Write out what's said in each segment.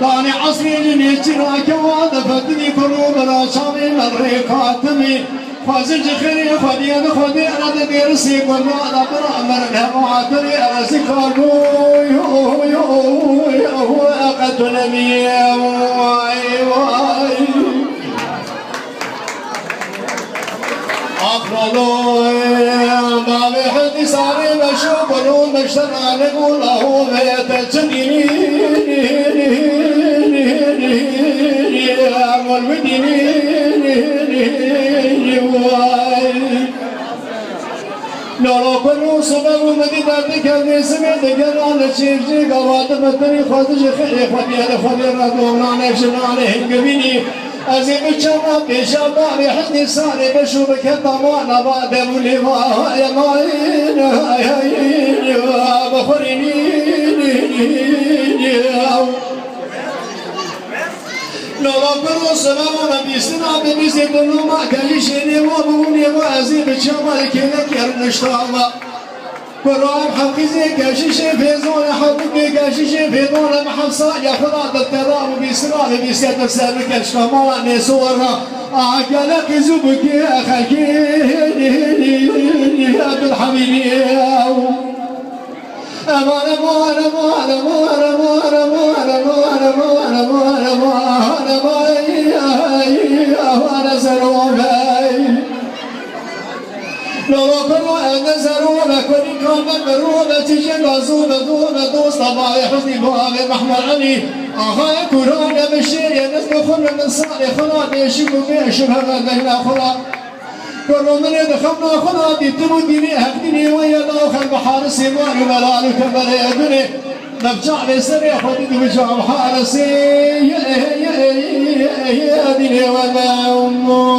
داني عصير نيشرا كواد فتني كرو برا شامي مري خاتمي. فازج جخري خدي أنا خدي أنا دير سي كرو أنا برا مرنا معاتري أنا سكارو يو يو يو يو أقد نبي واي واي أخلو ما حدي ساري بشوف بلون بشتغل نقول له بيت تجنيني var mı dinin var Nalakır o sabah umedi derdi kendisi mi de gel anı çirci gavatı betini fazıcı khili fadiyeli fadiyeli doğunan ekşin aleyhim göbini Azim çama peşa bari hadi sari beşu beke tamana bade muliva yamayin hayayin ya bakharini ya نولا برو سلام ربي سنا بميزي بنو ما قالي شيني وابوني وازي بتشمال كيلك يرنشتا الله برام حفظي كاشيش في زون حبيبي كاشيش في دون محمصة يا خلاط الكلام بيسرى بيسيت بسالك الشمال نسورة آه، عقلك زبك يا خكيني يا عبد الحميد أمان أمان أمان أمان برای نزرون کنی کامن برون تیجه بازون دون دوست آبای حزنی بوهای محمد علی آهای کرون بشیر نزد خون من سال خلا دیشک و بیشم هغا دهلا خلا کرون من دخمنا خلا دیدم و دینی حق دینی و یا داخل بحار سیمان و ملال و کمر ادنی نبجع بسر خودی دو جام حارسی یا دینی و نوم و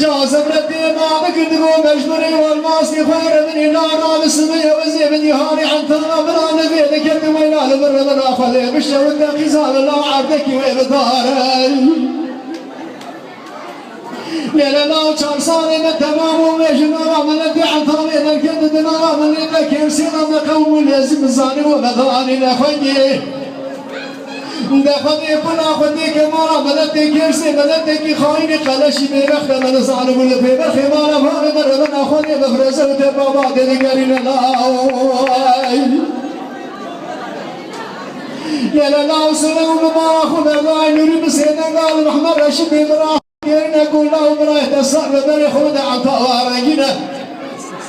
جا صبرت ما بكرد بو مجدري والماس خير من نار بسمي وزي من يهاني عن طلب بران في ذكر ويلا لبر من اخذ بالشر الدقيزان لو عبدك وابداري ليلة لا وشار صاري من تمام ومجنرة من الدي عن طريق الكد دنارة من إنك يمسينا مقوم اليزم الزاني وبداني لخيي دفني كنا خديك خدا بلد تگرس بلد تگی خاین قلشی بیبخت من زعلم ول بیبخت ما نفر بر من آخوانی بفرزه و تبابا دیگری نلاوی یلا لاو سلام ما خدا ما نوری بسیدن قال رحمت رشید برا yerine kullahu bırak da sabreder huda ata varagine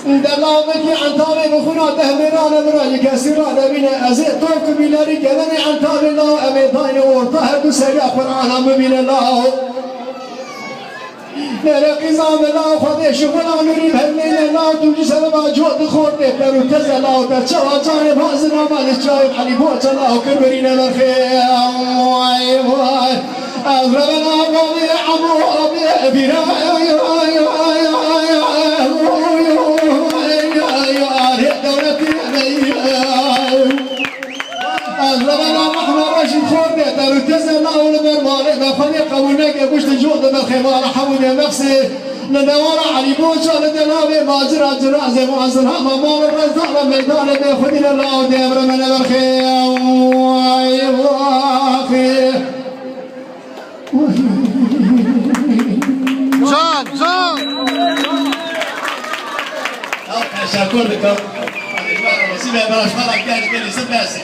دلا مدي عن تابي بخنا دهمنا نبرا لكسر دمنا أزي طوك بلاري كذني عن تابي الله أمي داين ورطه بسريا قرآن مبين الله نرقي زام الله خذ شغل نوري بهمنا الله تجي سبب جود خورت برو تزل الله تشوا جان بازنا مالش جاي علي بوت الله كبرنا الخير واي واي أغربنا قومي عمو أبي أبي راي ما أول برمالي ما خلي قوينا كبوش تجود ما خيمار حول مخسي لدوار علي بوش على دلاب ما جرى جرى زي ما أزرها ما مال الرزاق ميدان بخدنا الله ديبر من برخي واخي جان جان تشكر لكم سيبها بلاش مرة كده تجيني سباسي